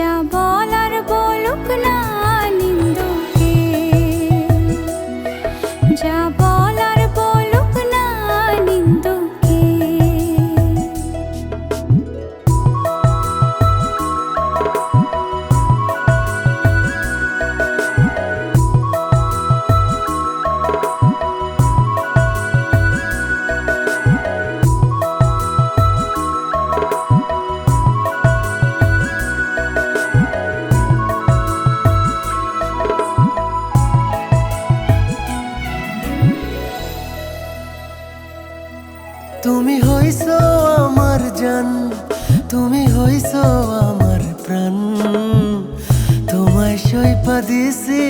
呀。তুমি হইছ আমার জান তুমি হইছ আমার প্রাণ। তোমায় সৈপা দিছি